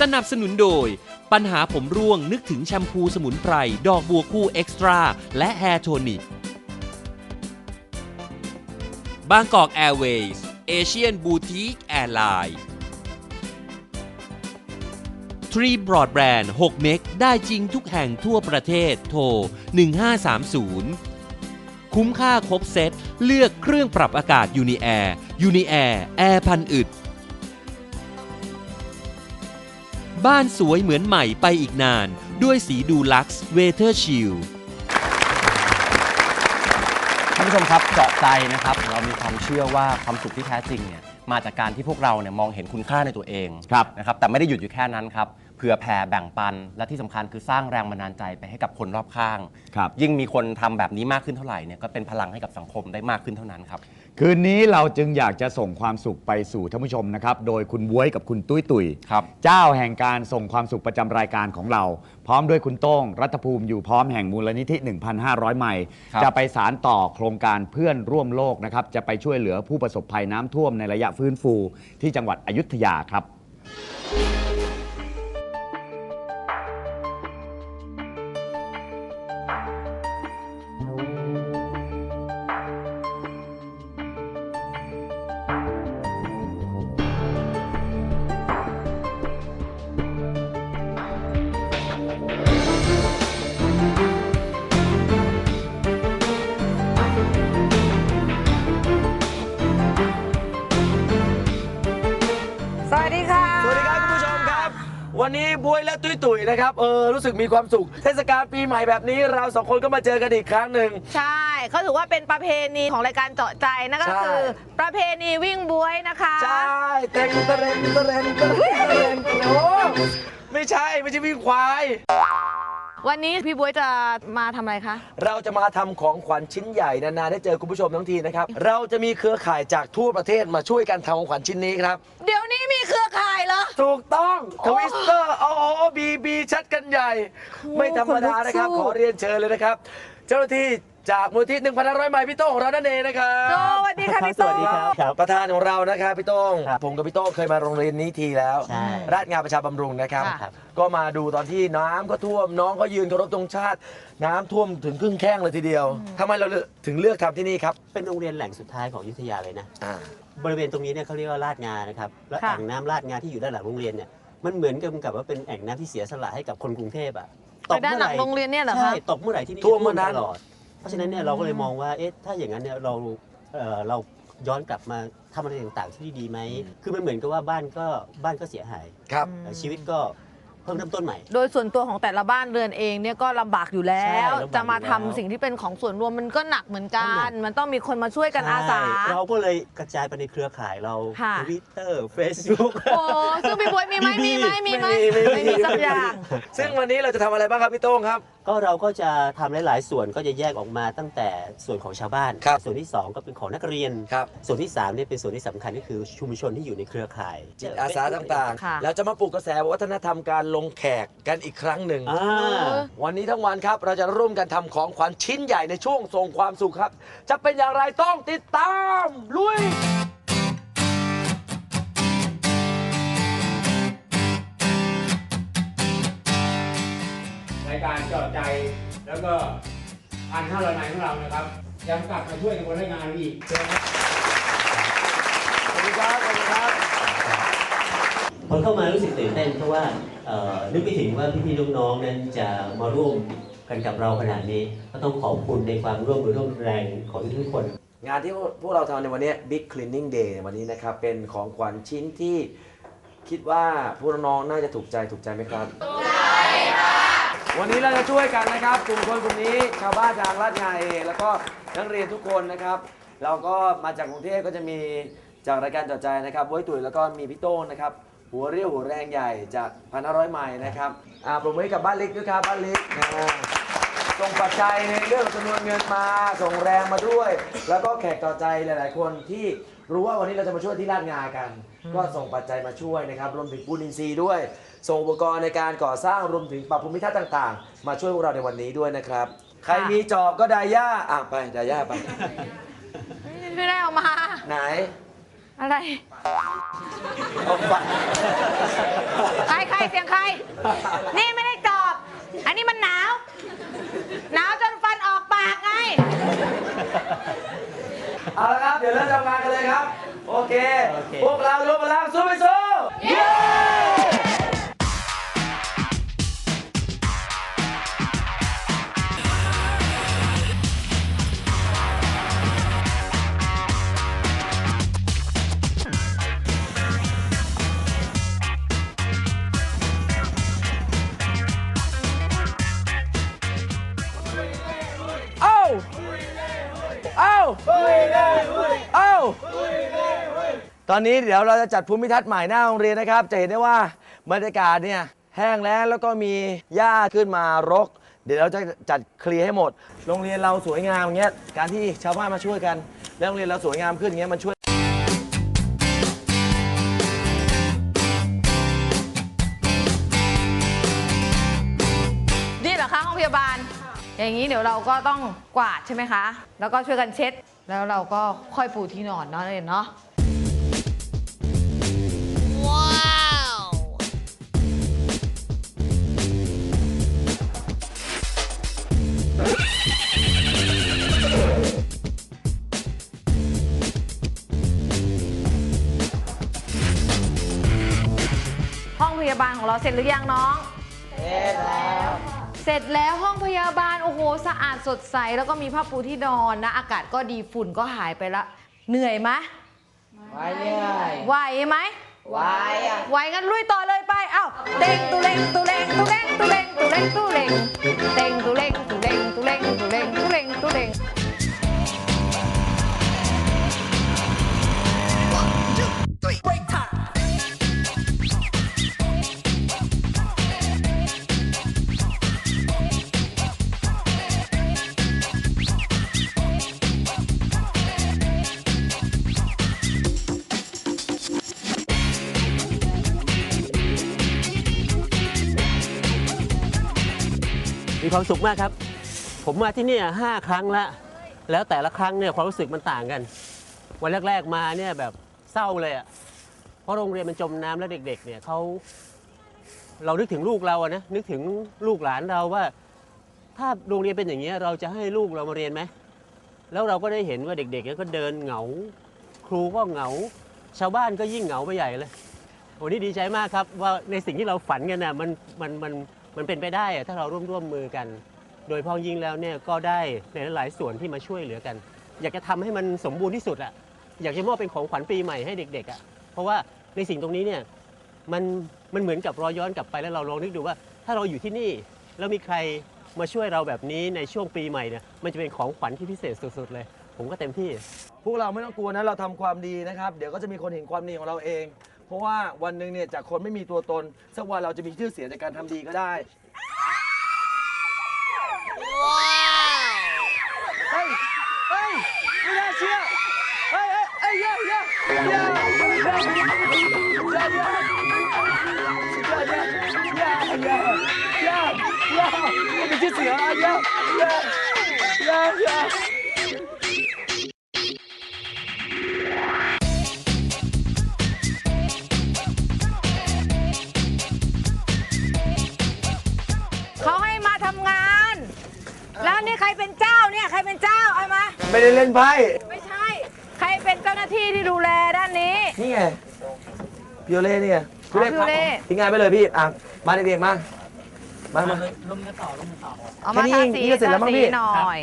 สนับสนุนโดย ปัญหาผมร่วงนึกถึงแชมพูสมุนไพร ดอกบัวคู่เอ็กซ์ตร้าและแฮร์โทนิกบางกอกแอร์เวย์สเอเชียนบูติกแอร์ไลน์ทรีบรอดแบรนด์6เมกได้จริงทุกแห่งทั่วประเทศโทร 1530 คุ้มค่าครบเซตเลือกเครื่องปรับอากาศยูนิแอร์ยูนิแอร์แอร์พันอึด บ้านสวยเหมือนใหม่ไปอีกนาน ด้วยสีดูลักซ์เวเทอร์ชิลท่านผู้ชมครับเจาะใจนะครับ เรามีความเชื่อว่าความสุขที่แท้จริงเนี่ยมาจากการที่พวกเราเนี่ยมองเห็นคุณค่าในตัวเองครับนะครับแต่ไม่ได้หยุดอยู่แค่นั้นครับ เผื่อแผ่แบ่งปัน และที่สำคัญคือสร้างแรงบันดาลใจไปให้กับคนรอบข้าง ครับ ยิ่งมีคนทำแบบนี้มากขึ้นเท่าไหร่เนี่ยก็เป็นพลังให้กับสังคมได้มากขึ้นเท่านั้นครับ คืนนี้เราจึงอยากจะส่งความสุขไปสู่ท่านผู้ชมนะครับ โดยคุณบ้วยกับคุณตุ้ยตุยครับ เจ้าแห่งการส่งความสุขประจำรายการของเรา พร้อมด้วยคุณโต้ง รัฐภูมิอยู่พร้อมแห่งมูลนิธิ 1,500 ไมล์ครับ จะไปสารต่อโครงการเพื่อนร่วมโลกนะครับ จะไปช่วยเหลือผู้ประสบภัยน้ำท่วมในระยะฟื้นฟูที่จังหวัดอยุธยาครับส วันนี้บวยและตุ้ยตุ๋ยนะครับเออรู้สึกมีความสุข เทศกาลปีใหม่แบบนี้เราสองคนก็มาเจอกันอีกครั้งหนึ่ง ใช่เขาถือว่าเป็นประเพณีของรายการเจาะใจนั่นก็ใช่คือประเพณีวิ่งบวยนะคะ ใช่เต็งเตเรนเตเรนเตเรนเตเรนโอ้ไม่ใช่ไม่ใช่วิ่งควาย วันนี้พี่บวยจะมาทำอะไรคะ เราจะมาทำของขวัญชิ้นใหญ่นานๆได้เจอคุณผู้ชมทั้งทีนะครับ เราจะมีเครือข่ายจากทั่วประเทศมาช่วยกันทำของขวัญชิ้นนี้ครับ เดี๋ยวนี้ มีเครือข่ายเหรอ ถูกต้องทวิสเตอร์โอ้โหบีบีชัดกันใหญ่ ไม่ธรรมดานะครับคนลุกสู้ขอเรียนเชิญเลยนะครับ เจ้าหน้าที่ จากมูลที่1,500ไมล์พี่โต้งของเรานั่นเองนะครับสวัสดีค่ะพี่โตสวัสดีครับ ประธานของเรานะครับพี่โต้งผมกับพี่โต้งเคยมาโรงเรียนนี้ทีแล้ว ใช่ ราชงานประชาบำรุงนะครับ ค่ะ ก็มาดูตอนที่น้ำก็ท่วมน้องก็ยืนเคารพธงชาติ น้ำท่วมถึงครึ่งแข้งเลยทีเดียวทำไมเราถึงเลือกทำที่นี่ครับเป็นโรงเรียนแหล่งสุดท้ายของอยุธยาเลยนะ อ่า บริเวณตรงนี้เนี่ยเขาเรียกว่าลาดงานะครับและค่ะ อ่างน้ำลาดงาที่อยู่ด้านหลังโรงเรียนเนี่ยมันเหมือนกับกับว่าเป็นแอ่งน้ำที่เสียสละให้กับคนกรุงเทพอะไปด้านหลังโรงเรียนเนี่ยเหรอคะ ใช่ตกเมื่อไหร่ที่นี่ท่วมเมื่อนั้น ตลอด เพราะฉะนั้นเนี่ยเราก็เลยมองว่าเอ๊ะถ้าอย่างนั้นเนี่ยเราเอ่อเราย้อนกลับมาทำอะไรต่างๆที่ดีไหมคือมันเหมือนกับว่าบ้านก็บ้านก็เสียหาย ครับเอ่อชีวิตก็เพิ่มเริ่มต้นใหม่ โดยส่วนตัวของแต่ละบ้านเรือนเองเนี่ยก็ลำบากอยู่แล้วใช่ลำบากอยู่แล้วจะมาทำสิ่งที่เป็นของส่วนรวมมันก็หนักเหมือนกันมันต้องมีคนมาช่วยกันอาสา ใช่เราก็เลยกระจายไปในเครือข่ายเราค่ะ ทวิตเตอร์เฟซบุ๊ก โอ้ซึ่งพี่บวยมีไหมมีไหมมีไหมไม่มีไม่มี ไม่มีสักอย่าง ซึ่งวันนี้เราจะทำอะไรบ้างครับพี่โต้งครับ ก็เราก็จะทำหลายๆ ส่วนก็จะแยกออกมาตั้งแต่ส่วนของชาวบ้าน ครับส่วนที่ 2 ก็เป็นของนักเรียน ครับ ส่วนที่3เนี่ยเป็นส่วนที่สำคัญก็คือชุมชนที่อยู่ในเครือข่ายจิตอาสาต่างค่ะๆ แล้วจะมาปลุกกระแสวัฒนธรรมการลงแขกกันอีกครั้งหนึ่ง อ่าวันนี้ทั้งวันครับ เราจะร่วมกันทำของขวัญชิ้นใหญ่ในช่วงส่งความสุขครับ จะเป็นอย่างไรต้องติดตามลุย จอดใจ แล้วก็พันห้าร้อยไมล์ของเรานะครับ ยังกลับมาช่วยในคนได้งานอีกเชิญครับสวัสดีครับสวัสดีครับพอเข้ามารู้สึกตื่นเต้นเพราะว่าเอ่อนึกไปถึงว่าพี่ๆน้องๆนั้นจะมาร่วมกันกับเราขนาดนี้ ก็ต้องขอบคุณในความร่วมมือร่วมแรงของทุกๆคน งานที่พวกเราทำในวันนี้ Big Cleaning Day ในวันนี้นะครับ เป็นของขวัญชิ้นที่คิดว่าพวกน้องๆน่าจะถูกใจถูกใจไหมครับถูกใจค่ะ วันนี้เราจะช่วยกันนะครับกลุ่มคนกลุ่มนี้ชาวบ้านทางลาดงาเองแล้วก็นักเรียนทุกคนนะครับ เราก็มาจากกรุงเทพก็จะมีจากรายการจอดใจนะครับบ้วยตุ๋ยแล้วก็มีพี่โต้งนะครับ หัวเรี่ยวหัวแรงใหญ่จากพันห้าร้อยไมล์นะครับอ่าปรบมือให้กับบ้านเล็กด้วยครับบ้านเล็กนะส่งปัจจัยในเรื่องจำนวนเงินมาส่งแรงมาด้วย แล้วก็แขกต่อใจหลาย ๆ คนที่รู้ว่าวันนี้เราจะมาช่วยที่ลาดงากัน ก็ส่งปัจจัยมาช่วยนะครับรวมถึงปูนอินทรีย์ด้วย ส่งอุปกรณ์ในการก่อสร้างรวมถึงปรับภูมิทัศน์ต่าง ๆ มาช่วยพวกเราในวันนี้ด้วยนะครับ ใครมีจอบก็ดาย่าอะไปดาย่าไป ไม่ได้เอามา ไหนอะไรใครใครเสียงใคร นี่ไม่ได้ตอบ อันนี้มันหนาว หนาวจนฟันออกปากไง เอาละครับ เดี๋ยวเริ่มทำงานกันเลยครับ โอเคโอเคพวกเรารวมพลังสู้ไปสู้เย้ อนนี้เดี๋ยวเราจะจัดภูมิทัศน์ใหม่หน้าโรงเรียนนะครับ จะเห็นได้ว่าบรรยากาศเนี่ยแห้งแล้งแล้วก็มีหญ้าขึ้นมารก เดี๋ยวเราจะจัดเคลียร์ให้หมด โรงเรียนเราสวยงามอย่างเงี้ยการที่ชาวบ้านมาช่วยกัน แล้วโรงเรียนเราสวยงามขึ้นอย่างเงี้ยมันช่วยนี่เหรอคะห้องพยาบาล อย่างนี้เดี๋ยวเราก็ต้องกวาดใช่ไหมคะ แล้วก็ช่วยกันเช็ด แล้วเราก็ค่อยปูที่นอนเนาะเลยนเนาะาบาลของเราเสร็จหรือยังน้องเสร็จแล้วห้องพยาบาลโอ้โหสะอาดสดใสแล้วก็มีผ้าปูที่นอนนะ อากาศก็ดีฝุ่นก็หายไปละเหนื่อยไหมไหวไหวไหมไหวไหวกันลุยต่อเลยไปเอ้าเต็งตุเล็งตุเล็งตุเล็งตุเล็งตุเล็งตุเล็งเต็งตุเล็งตุเล็งตุเล็งตุเล็งตุเล็งตุเล็งมี ความสุขมากครับ ผมมาที่นี่ห้าครั้งละแล้วแต่ละครั้งเนี่ยความรู้สึกมันต่างกัน วันแรก ๆมาเนี่ยแบบเศร้าเลยอะ่ะเพราะโรงเรียนมันจมน้ำแล้วเด็ก ๆ เนี่ยเขาเรานึกถึงลูกเราอะนะนึกถึงลูกหลานเราว่า ถ้าโรงเรียนเป็นอย่างนี้ยเราจะให้ลูกเรามาเรียนไหมแล้วเราก็ได้เห็นว่าเด็กๆเนี่ยก็เดินเหงา ครูก็เหงา ชาวบ้านก็ยิ่งเหงาไปใหญ่เลยโอ้นี่ดีใจมากครับว่าในสิ่งที่เราฝันกันน่ะมันมันมัน มันเป็นไปได้อะถ้าเราร่วมร่วมมือกัน โดยพ้องยิ่งแล้วเนี่ยก็ได้ในหลายๆส่วนที่มาช่วยเหลือกัน อยากจะทำให้มันสมบูรณ์ที่สุดอะอยากจะมอบเป็นของขวัญปีใหม่ให้เด็กๆอะเพราะว่าในสิ่งตรงนี้เนี่ยมันมันเหมือนกับรอยย้อนกลับไปแล้วเราลองนึกดูว่า ถ้าเราอยู่ที่นี่แล้วมีใครมาช่วยเราแบบนี้ในช่วงปีใหม่เนี่ยมันจะเป็นของขวัญที่พิเศษสุดๆเลย ผมก็เต็มที่ พวกเราไม่ต้องกลัวนะเราทำความดีนะครับ เดี๋ยวก็จะมีคนเห็นความดีของเราเอง เพราะว่าวันหนึ่งเนี่ยจากคนไม่มีตัวตนสักวันเราจะมีชื่อเสียงในการทำดีก็ได้เฮ้ยเฮ้ยไม่น่าเชื่อเฮ้ยเฮ้ยเฮ้ยเย้เย้เย้เย้เย้เย้เย้เย้เย้เย้เย้เย้เย้เย้มีชื่อเสียงอะเย้เย้เย้เย้ ทำงาน แล้วนี่ใครเป็นเจ้าเนี่ยใครเป็นเจ้าเอามา ไม่ได้เล่นไพ่ไม่ใช่ ใครเป็นเจ้าหน้าที่ที่ดูแลด้านนี้ นี่ไงพิโอเล่นี่ไงอ๋อพิโอเล่ ทิ้งงานไปเลยพี่อะมาเด็กๆมามามา เอามาแค่ทานี้สีนี่ก็เสร็จแล้วมั้งพี่ทาสีหน่อย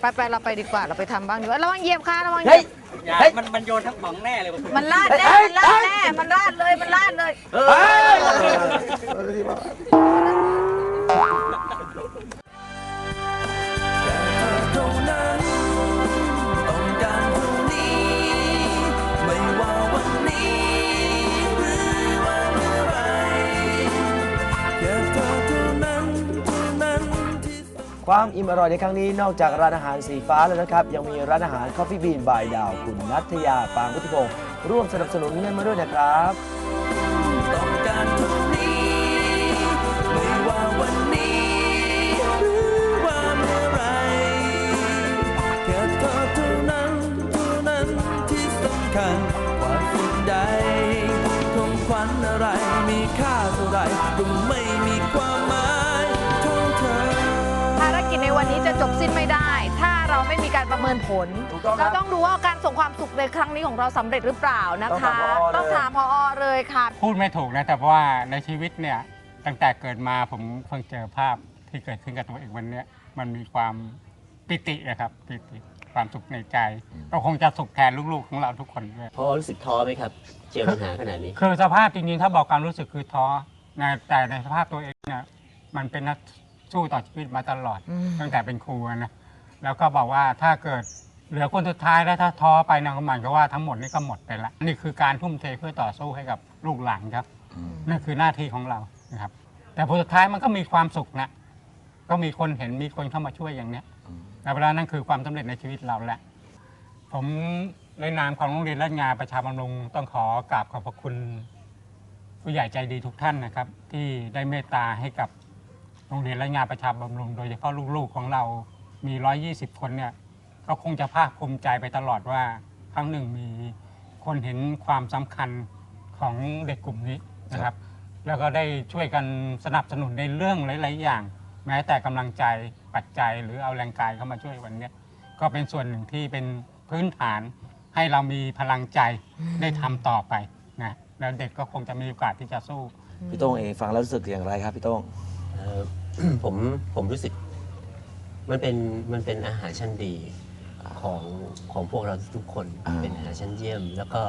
ไปไปเราไปดีกว่าเราไปทำบ้างดีกว่าระวังเหยียบค่ะระวังเหเฮ้ยียยบเฮ้ย มันมันโยนทั้งป๋องแน่เลยมันลาดแน่เฮ้ยมันลาดเฮ้ย แน่มันลาดเลยมันลาดเลย เฮ้ยามอิ่มอร่อยในครั้งนี้นอกจากร้านอาหารสีฟ้าแล้วนะครับ ยังมีร้านอาหาร Coffee Bean by ดาวคุณนัทยาปางพุทธิพงศ์ร่วมสนับสนุนเงินมาด้วยนะครับ สิ้นไม่ได้ ถ้าเราไม่มีการประเมินผล ถูกต้องครับเราต้องดูว่าการส่งความสุขในครั้งนี้ของเราสำเร็จหรือเปล่านะคะ ต้องถามผอเลยต้องถามพอเลยค่ะ พูดไม่ถูกนะแต่ว่าในชีวิตเนี่ยตั้งแต่เกิดมาผมเพิ่งเจอภาพที่เกิดขึ้นกับตัวเองวันเนี้ยมันมีความปิตินะครับปิติความสุขในใจ ก็คงจะสุขแทนลูกๆ ของเราทุกคนด้วย พอรู้สึกท้อไหมครับ เจอปัญหาขนาดนี้ คือสภาพจริงๆ ถ้าบอกความรู้สึกคือท้อนะแต่ในสภาพตัวเองเนี่ยมันเป็น สู้ต่อชีวิตมาตลอดตั้งแต่เป็นครูอะนะ แล้วก็บอกว่าถ้าเกิดเหลือคนสุดท้ายแล้วถ้าท้อไปนะก็หมายก็ว่าทั้งหมดนี่ก็หมดไปละนี่คือการทุ่มเทเพื่อต่อสู้ให้กับลูกหลานครับ นั่นคือหน้าที่ของเรานะครับ แต่ผลสุดท้ายมันก็มีความสุขนะ ก็มีคนเห็นมีคนเข้ามาช่วยอย่างเนี้ยแล้วเวลานั่นคือความสำเร็จในชีวิตเราแหละ ผมในนามของโรงเรียนรัตงานประชาบำรุงต้องขอกราบขอบพระคุณ ผู้ใหญ่ใจดีทุกท่านนะครับ ที่ได้เมตตาให้กับ โรงเรียนรัตงานประชาบำรุง โดยเฉพาะลูกๆของเรามี 120 คนเนี่ยก็คงจะภาคภูมิใจไปตลอดว่าครั้งหนึ่งมีคนเห็นความสำคัญของเด็กกลุ่มนี้นะครับ แล้วก็ได้ช่วยกันสนับสนุนในเรื่องหลาย ๆ อย่าง แม้แต่กำลังใจปัจจัยหรือเอาแรงกายเข้ามาช่วยวันเนี้ยก็เป็นส่วนหนึ่งที่เป็นพื้นฐานให้เรามีพลังใจได้ทำต่อไปนะแล้วเด็กก็คงจะมีโอกาสที่จะสู้ พี่โต้งเองฟังแล้วรู้สึกอย่างไรครับพี่โต้ง เอ่อ ผมผมรู้สึก มันเป็นมันเป็นอาหารชั้นดีของของพวกเราทุกคนอ่าเป็นอาหารชั้นเยี่ยม แล้วก็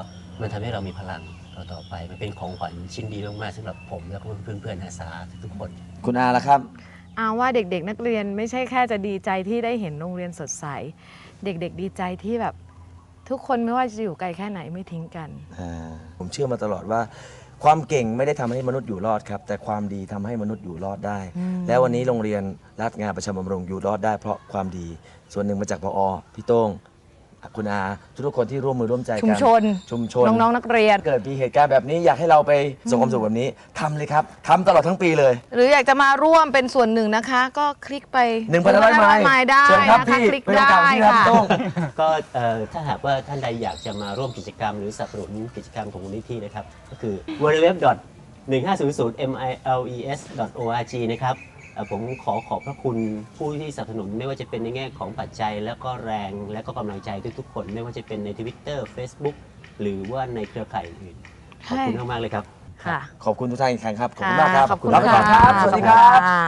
มันทำให้เรามีพลังต่อต่อไป มันเป็นของขวัญชิ้นดีมากๆสำหรับผม แล้วก็เพื่อนเพื่อนๆอาสาทุกๆคน คุณอาล่ะครับอาว่าเด็กๆ นักเรียนไม่ใช่แค่จะดีใจที่ได้เห็นโรงเรียนสดใส เด็กๆ ดีใจที่แบบ ทุกคนไม่ว่าจะอยู่ไกลแค่ไหนไม่ทิ้งกันอ่าผมเชื่อมาตลอดว่า ความเก่งไม่ได้ทำให้มนุษย์อยู่รอดครับ แต่ความดีทำให้มนุษย์อยู่รอดได้ แล้ววันนี้โรงเรียนรัฐงานประชาบำรุงอยู่รอดได้เพราะความดี ส่วนหนึ่งมาจากพอพี่โต้ง คุณอาทุกๆคนที่ร่วมมือร่วมใจกันชุมชน ชุมชน น้องๆนักเรียน เกิดมีเหตุการณ์แบบนี้อยากให้เราไปส่งความสุขแบบนี้ทำเลยครับทำตลอดทั้งปีเลย หรืออยากจะมาร่วมเป็นส่วนหนึ่งนะคะ ก็คลิกไป1,500ไมล์ไมล์ได้เชิญครับนะคะพี่คลิกเป็นโอได้กาสที่ครับค่ะพี่โต้งก็เอ่อถ้าหากว่าท่านใดอยากจะมาร่วมกิจกรรม หรือสนับสนุนกิจกรรมของมูลนิธินะครับ ก็คือ www.1500miles.org นะครับเอ่อ ผมขอขอบพระคุณผู้ที่สนับสนุนไม่ว่าจะเป็นในแง่ของปัจจัย แล้วก็แรงและก็กำลังใจทุกๆคน ไม่ว่าจะเป็นใน Twitter Facebook หรือว่าในเครือข่ายอื่นขอบคุณมากๆเลยครับ ค่ะ ขอบคุณทุกท่านอีกครั้งครับ ขอบคุณมากครับขอบคุณลาไปก่อนครับะสวัสดีครับะ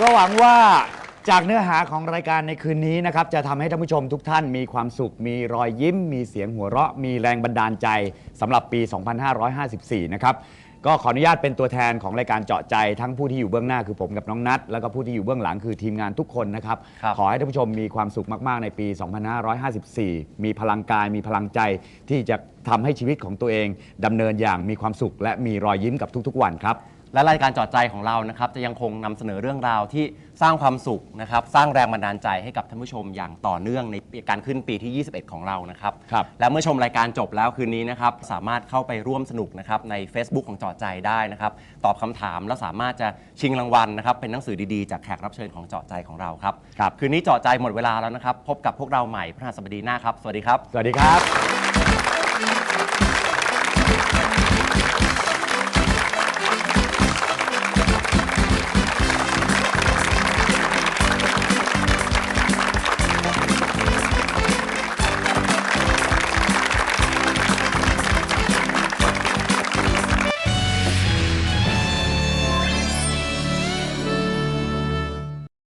ก็หวังว่าจากเนื้อหาของรายการในคืนนี้นะครับ จะทำให้ท่านผู้ชมทุกท่านมีความสุข มีรอยยิ้ม มีเสียงหัวเราะ มีแรงบันดาลใจสำหรับปี 2554 นะครับ ก็ขออนุญาตเป็นตัวแทนของรายการเจาะใจ ทั้งผู้ที่อยู่เบื้องหน้าคือผมกับน้องนัทแล้วก็ผู้ที่อยู่เบื้องหลังคือทีมงานทุกคนนะครับครับ ขอให้ท่านผู้ชมมีความสุขมาก ๆ ในปี 2554 มีพลังกายมีพลังใจที่จะทำให้ชีวิตของตัวเองดำเนินอย่างมีความสุขและมีรอยยิ้มกับทุก ๆ วันครับ และรายการจอดใจของเรานะครับจะยังคงนำเสนอเรื่องราวที่สร้างความสุขนะครับสร้างแรงบันดาลใจให้กับท่านผู้ชมอย่างต่อเนื่องในปีการขึ้นปีที่ 21 ของเรานะครับครับ และเมื่อชมรายการจบแล้วคืนนี้นะครับสามารถเข้าไปร่วมสนุกนะครับใน Facebook ของจอดใจได้นะครับตอบคำถามแล้วสามารถจะชิงรางวัลนะครับเป็นหนังสือดีๆจากแขกรับเชิญของเจาะใจของเราครับครับ คืนนี้เจาะใจหมดเวลาแล้วนะครับพบกับพวกเราใหม่พฤหัสบดีหน้าครับสวัสดีครับ สวัสดีครับ